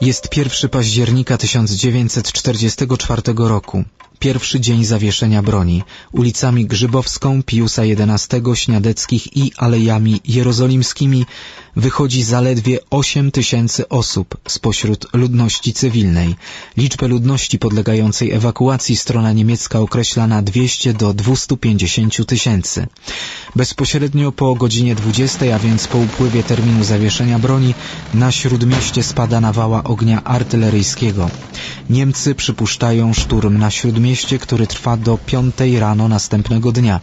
Jest 1 października 1944 roku. Pierwszy dzień zawieszenia broni. Ulicami Grzybowską, Piusa XI, Śniadeckich i alejami jerozolimskimi wychodzi zaledwie 8 tysięcy osób spośród ludności cywilnej. Liczbę ludności podlegającej ewakuacji strona niemiecka określa na 200 do 250 tysięcy. Bezpośrednio po godzinie 20, a więc po upływie terminu zawieszenia broni, na śródmieście spada nawała ognia artyleryjskiego. Niemcy przypuszczają szturm na śródmieście, który trwa do 5 rano następnego dnia.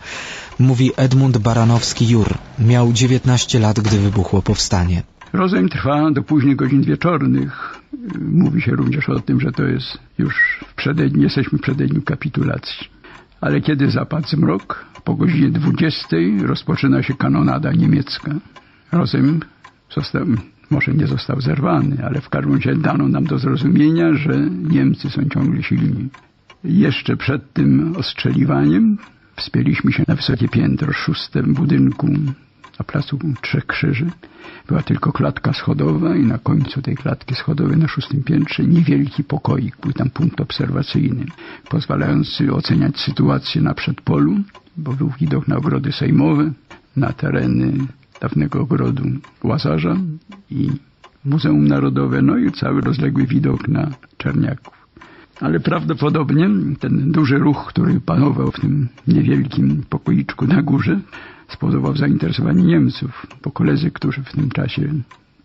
Mówi Edmund Baranowski-Jur. Miał 19 lat, gdy wybuchło powstanie. Rozejm trwa do późnych godzin wieczornych. Mówi się również o tym, że to jest już w przededniu, jesteśmy w przededniu kapitulacji. Ale kiedy zapadł zmrok, po godzinie 20 rozpoczyna się kanonada niemiecka. Rozejm został, może nie został zerwany, ale w każdym razie dano nam do zrozumienia, że Niemcy są ciągle silni. Jeszcze przed tym ostrzeliwaniem wspięliśmy się na wysokie piętro szóstym budynku na placu Trzech Krzyży. Była tylko klatka schodowa i na końcu tej klatki schodowej na szóstym piętrze niewielki pokoik. Był tam punkt obserwacyjny, pozwalający oceniać sytuację na przedpolu, bo był widok na ogrody sejmowe, na tereny dawnego ogrodu Łazarza i Muzeum Narodowe, no i cały rozległy widok na Czerniaków. Ale prawdopodobnie ten duży ruch, który panował w tym niewielkim pokoiczku na górze, spowodował zainteresowanie Niemców, bo koledzy, którzy w tym czasie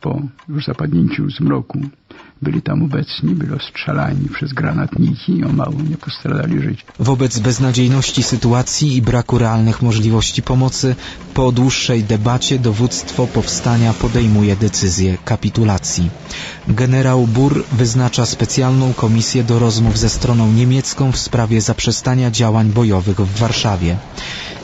po już zapadnięciu zmroku byli tam obecni, byli ostrzelani przez granatniki i o mało nie postradali życia. Wobec beznadziejności sytuacji i braku realnych możliwości pomocy, po dłuższej debacie dowództwo powstania podejmuje decyzję kapitulacji. Generał Bur wyznacza specjalną komisję do rozmów ze stroną niemiecką w sprawie zaprzestania działań bojowych w Warszawie.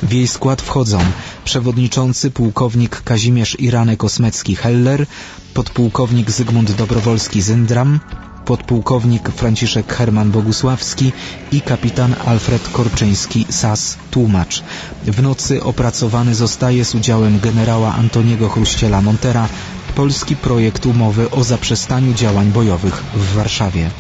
W jej skład wchodzą przewodniczący pułkownik Kazimierz Iranek-Osmecki-Heller, podpułkownik Zygmunt Dobrowolski-Zyndram, podpułkownik Franciszek Herman Bogusławski i kapitan Alfred Korczyński-Sas, tłumacz. W nocy opracowany zostaje z udziałem generała Antoniego Chruściela Montera polski projekt umowy o zaprzestaniu działań bojowych w Warszawie.